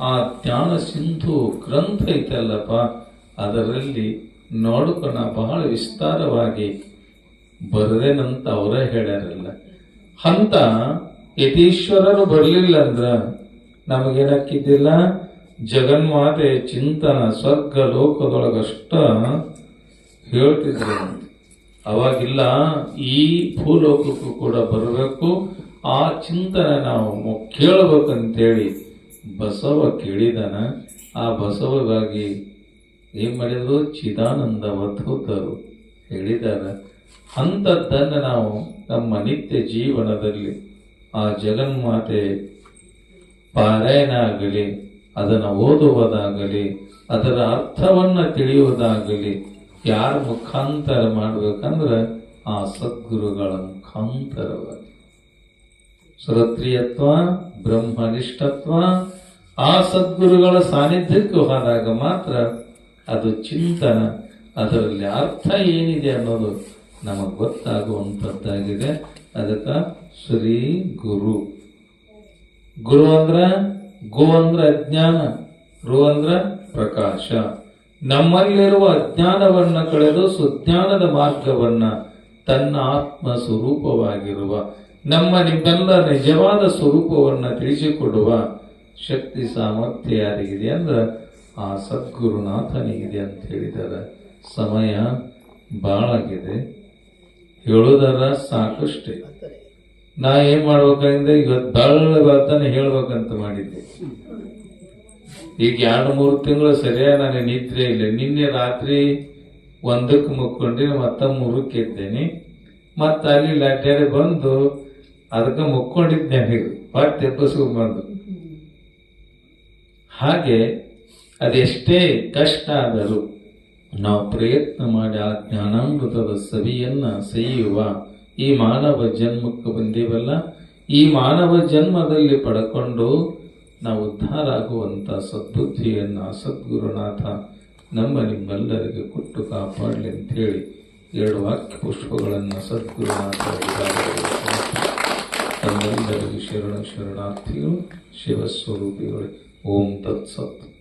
ಆ ಜ್ಞಾನ ಸಿಂಧು ಗ್ರಂಥ ಐತಲ್ಲಪ್ಪ, ಅದರಲ್ಲಿ ನೋಡ್ಕೊಣ ಬಹಳ ವಿಸ್ತಾರವಾಗಿ. ಬರದೇನಂತ ಅವರೇ ಹೇಳ್ಯಾರಲ್ಲ. ಅಂತ ಯತೀಶ್ವರರು ಬರಲಿಲ್ಲ ಅಂದ್ರ ನಮಗೇನಕ್ಕಿದ್ದಿಲ್ಲ? ಜಗನ್ಮಾತೆ ಚಿಂತನ ಸ್ವರ್ಗ ಲೋಕದೊಳಗಷ್ಟ ಹೇಳ್ತಿದ್ರು. ಅವಾಗಿಲ್ಲ, ಈ ಭೂಲೋಕಕ್ಕೂ ಕೂಡ ಬರಬೇಕು. ಆ ಚಿಂತನೆ ನಾವು ಕೇಳಬೇಕಂತೇಳಿ ಬಸವ ಕೇಳಿದನ, ಆ ಬಸವಗಾಗಿ ಏನು ಮಾಡಿದ್ರು? ಚಿದಾನಂದ ಅವಧೂತರು ಹೇಳಿದಾರ. ಅಂಥದ್ದನ್ನು ನಾವು ನಮ್ಮ ನಿತ್ಯ ಜೀವನದಲ್ಲಿ ಆ ಜಗನ್ಮಾತೆ ಪಾರಾಯಣ ಆಗಲಿ ಅದನ್ನು ಓದುವುದಾಗಲಿ, ಅದರ ಅರ್ಥವನ್ನು ತಿಳಿಯುವುದಾಗಲಿ, ಯಾರ ಮುಖಾಂತರ ಮಾಡಬೇಕಂದ್ರೆ ಆ ಸದ್ಗುರುಗಳ ಮುಖಾಂತರವಾಗಿ. ಶ್ರೋತ್ರಿಯತ್ವ ಬ್ರಹ್ಮನಿಷ್ಠತ್ವ, ಆ ಸದ್ಗುರುಗಳ ಸಾನ್ನಿಧ್ಯಕ್ಕೆ ಹೋದಾಗ ಮಾತ್ರ ಅದು ಚಿಂತನ. ಅದರಲ್ಲಿ ಅರ್ಥ ಏನಿದೆ ಅನ್ನೋದು ನಮಗೆ ಗೊತ್ತಾಗುವಂಥದ್ದಾಗಿದೆ. ಅದಕ್ಕೆ ಶ್ರೀ ಗುರು. ಗುರು ಅಂದ್ರ ಗೋ ಅಂದ್ರ ಅಜ್ಞಾನ ರು ಅಂದ್ರೆ ಪ್ರಕಾಶ. ನಮ್ಮಲ್ಲಿರುವ ಅಜ್ಞಾನವನ್ನು ಕಳೆದು ಸುಜ್ಞಾನದ ಮಾರ್ಗವನ್ನ ತನ್ನ ಆತ್ಮ ಸ್ವರೂಪವಾಗಿರುವ ನಮ್ಮ ನಿಮ್ಮೆಲ್ಲ ನಿಜವಾದ ಸ್ವರೂಪವನ್ನು ತಿಳಿಸಿಕೊಡುವ ಶಕ್ತಿ ಸಾಮರ್ಥ್ಯ ಯಾರಿಗಿದೆ ಅಂದ್ರೆ ಆ ಸದ್ಗುರುನಾಥನಿಗಿದೆ ಅಂತ ಹೇಳಿದ್ದಾರೆ. ಸಮಯ ಬಾಳಾಗಿದೆ ಹೇಳೋದರ ಸಾಕಷ್ಟೇ. ನಾ ಏನ್ ಮಾಡ್ಬೇಕಂದ್ರೆ ಇವತ್ತು ಬರ್ತಾನೆ ಹೇಳ್ಬೇಕಂತ ಮಾಡಿದ್ದೆ. ಈಗ ಎರಡು ಮೂರು ತಿಂಗಳು ಸರಿಯಾಗಿ ನನಗೆ ನಿದ್ರೆ ಇಲ್ಲ. ನಿನ್ನೆ ರಾತ್ರಿ ಒಂದಕ್ಕೆ ಮುಕ್ಕೊಂಡಿ ಮತ್ತ ಮೂರಕ್ಕೆ ಇದ್ದೇನೆ ಮತ್ತೆ ಅಲ್ಲಿ ಲಡ್ಡಾಡಿ ಬಂದು ಅದಕ್ಕೆ ಮುಕ್ಕೊಂಡಿದ್ದೇನೆ ಹೊಟ್ಟೆ ಎಬ್ಬಸ್ಕೊಂಡ್ ಬಂದು. ಹಾಗೆ ಅದೆಷ್ಟೇ ಕಷ್ಟ ಆದರೂ ನಾವು ಪ್ರಯತ್ನ ಮಾಡಿ ಆ ಜ್ಞಾನಾಮೃತದ ಸವಿಯನ್ನ ಸೆಯುವ ಈ ಮಾನವ ಜನ್ಮಕ್ಕೆ ಬಂದೀವಲ್ಲ, ಈ ಮಾನವ ಜನ್ಮದಲ್ಲಿ ಪಡ್ಕೊಂಡು ನಾವು ಉದ್ಧಾರ ಆಗುವಂತ ಸದ್ಬುದ್ಧಿಯನ್ನ ಸದ್ಗುರುನಾಥ ನಮ್ಮ ನಿಮ್ಮೆಲ್ಲರಿಗೆ ಕೊಟ್ಟು ಕಾಪಾಡಲಿ ಅಂತೇಳಿ ಎರಡು ವಾಕ್ಯ ಪುಷ್ಪಗಳನ್ನು ಸದ್ಗುರುನಾಥ ತಮ್ಮೆಲ್ಲರಿಗೂ ಶರಣ ಶರಣಾರ್ಥಿಗಳು ಶಿವಸ್ವರೂಪಿಗಳು. ಓಂ ತತ್ಸತ್.